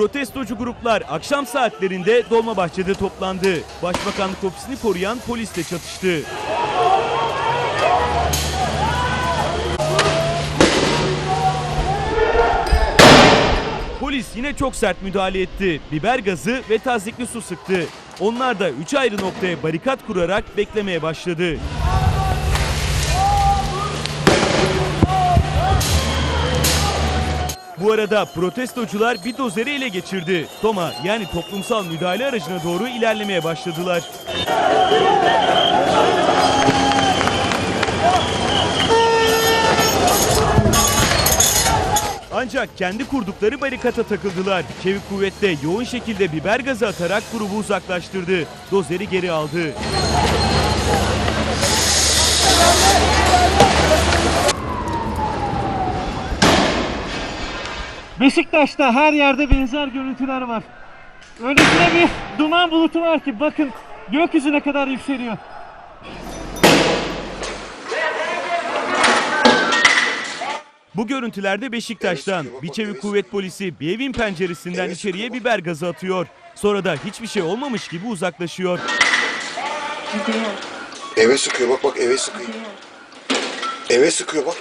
Protestocu gruplar akşam saatlerinde Dolmabahçe'de toplandı. Başbakanlık ofisini koruyan polisle çatıştı. Polis yine çok sert müdahale etti. Biber gazı ve tazikli su sıktı. Onlar da üç ayrı noktaya barikat kurarak beklemeye başladı. Bu arada protestocular bir dozeri ele geçirdi. Toma yani toplumsal müdahale aracına doğru ilerlemeye başladılar. Ancak kendi kurdukları barikata takıldılar. Çevik kuvvette yoğun şekilde biber gazı atarak grubu uzaklaştırdı. Dozeri geri aldı. Beşiktaş'ta her yerde benzer görüntüler var. Öylesine bir duman bulutu var ki bakın gökyüzüne kadar yükseliyor. Bu görüntülerde Beşiktaş'tan bir çevik kuvvet polisi bir evin penceresinden içeriye biber gazı atıyor. Sonra da hiçbir şey olmamış gibi uzaklaşıyor. Eve sıkıyor bak bak eve sıkıyor. Eve sıkıyor bak.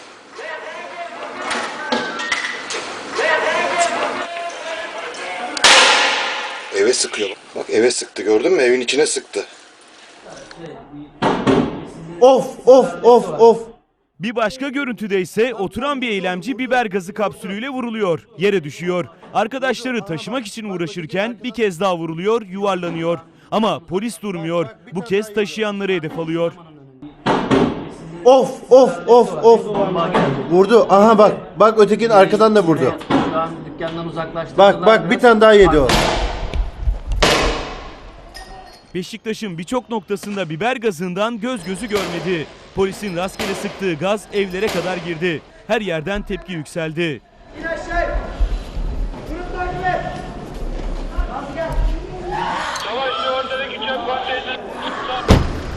Eve sıkıyor bak. Eve sıktı gördün mü? Evin içine sıktı. Of of of of. Bir başka görüntüde ise oturan bir eylemci biber gazı kapsülüyle vuruluyor. Yere düşüyor. Arkadaşları taşımak için uğraşırken bir kez daha vuruluyor, yuvarlanıyor. Ama polis durmuyor. Bu kez taşıyanları hedef alıyor. Of of of of. Vurdu. Aha bak. Bak ötekinin arkadan da vurdu. Dükkandan. Bak bak bir tane daha yedi o. Beşiktaş'ın birçok noktasında biber gazından göz gözü görmedi. Polisin rastgele sıktığı gaz evlere kadar girdi. Her yerden tepki yükseldi.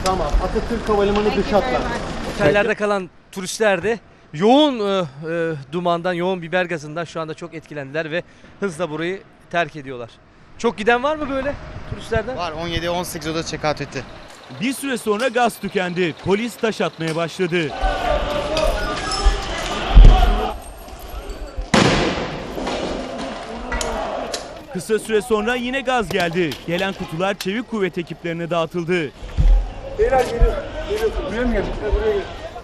Tamam. Atatürk Havalimanı dış hatlar. Otellerde kalan turistler de yoğun e, e, dumandan, yoğun biber gazından şu anda çok etkilendiler ve hızla burayı terk ediyorlar. Çok giden var mı böyle turistlerden? Var 17-18 oda check-out etti. Bir süre sonra gaz tükendi. Polis taş atmaya başladı. Kısa süre sonra yine gaz geldi. Gelen kutular çevik kuvvet ekiplerine dağıtıldı.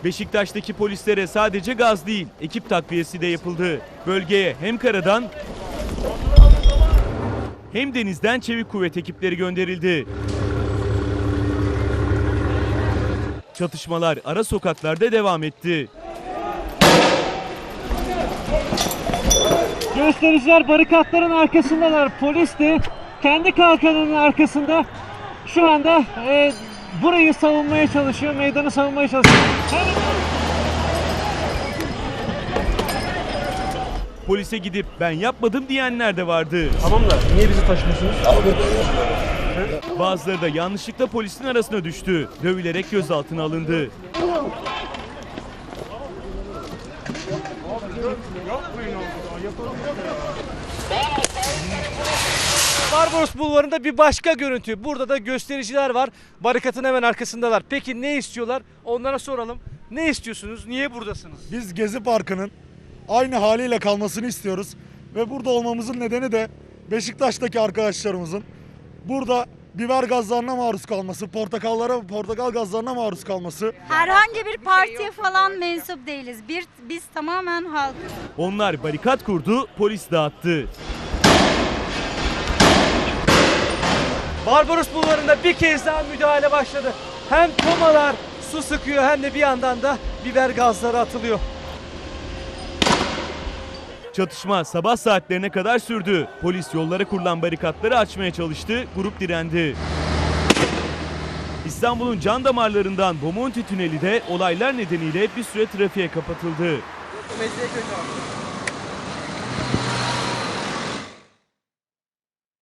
Beşiktaş'taki polislere sadece gaz değil, ekip takviyesi de yapıldı. Bölgeye hem karadan hem denizden çevik kuvvet ekipleri gönderildi. Çatışmalar ara sokaklarda devam etti. Göstericiler barikatların arkasındalar. Polis de kendi kalkanının arkasında şu anda e, burayı savunmaya çalışıyor, meydanı savunmaya çalışıyor. Polise gidip ben yapmadım diyenler de vardı. Tamam da niye bizi taşımıyorsunuz? Bazıları da yanlışlıkla polisin arasına düştü. Dövülerek gözaltına alındı. Barbaros Bulvarı'nda bir başka görüntü. Burada da göstericiler var. Barikatın hemen arkasındalar. Peki ne istiyorlar? Onlara soralım. Ne istiyorsunuz? Niye buradasınız? Biz Gezi Parkı'nın aynı haliyle kalmasını istiyoruz. Ve burada olmamızın nedeni de Beşiktaş'taki arkadaşlarımızın burada biber gazlarına maruz kalması, portakallara, portakal gazlarına maruz kalması. Herhangi bir partiye falan mensup değiliz. Bir, biz tamamen halkız. Onlar barikat kurdu, polis dağıttı. Barbaros Bulvarı'nda bir kez daha müdahale başladı. Hem tomalar su sıkıyor hem de bir yandan da biber gazları atılıyor. Çatışma sabah saatlerine kadar sürdü. Polis yollara kurulan barikatları açmaya çalıştı, grup direndi. İstanbul'un can damarlarından Bomonti Tüneli de olaylar nedeniyle bir süre trafiğe kapatıldı.